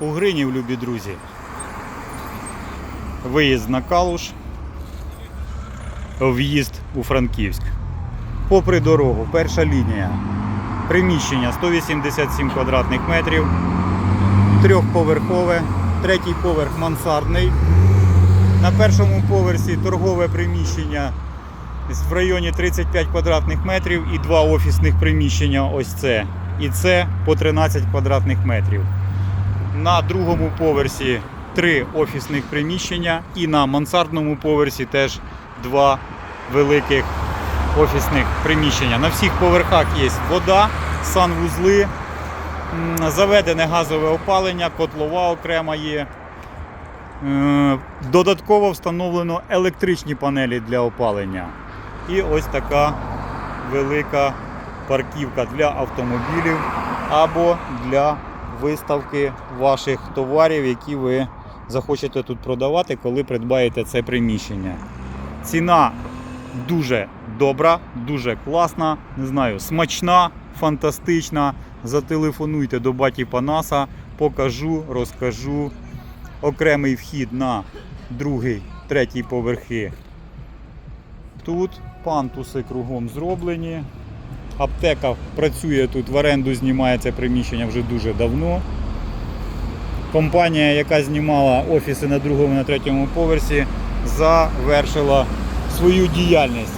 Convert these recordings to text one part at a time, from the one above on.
Угринів, любі друзі. Виїзд на Калуш. В'їзд у Франківськ. Попри дорогу, перша лінія. Приміщення 187 квадратних метрів. Трьохповерхове. Третій поверх мансардний. На першому поверсі торгове приміщення в районі 35 квадратних метрів і два офісних приміщення. Ось це. І це по 13 квадратних метрів. На другому поверсі три офісних приміщення, і на мансардному поверсі теж два великих офісних приміщення. На всіх поверхах є вода, санвузли, заведене газове опалення, котлова окрема є. Е, Додатково встановлено електричні панелі для опалення. І ось така велика парківка для автомобілів або для виставки ваших товарів, які ви захочете тут продавати, коли придбаєте це приміщення. Ціна дуже добра, дуже класна, не знаю, смачна, фантастична. Зателефонуйте до баті Панаса, покажу, розкажу. Окремий вхід на другий, третій поверхи. Тут пантуси кругом зроблені. Аптека працює тут, в оренду знімає це приміщення вже дуже давно. Компанія, яка знімала офіси на другому на третьому поверсі, завершила свою діяльність.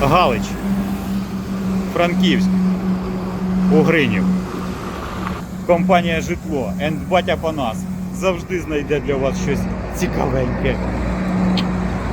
Галич. Франківськ. Угринів. Компанія Житло Енд Батя Панас завжди знайде для вас щось цікавеньке.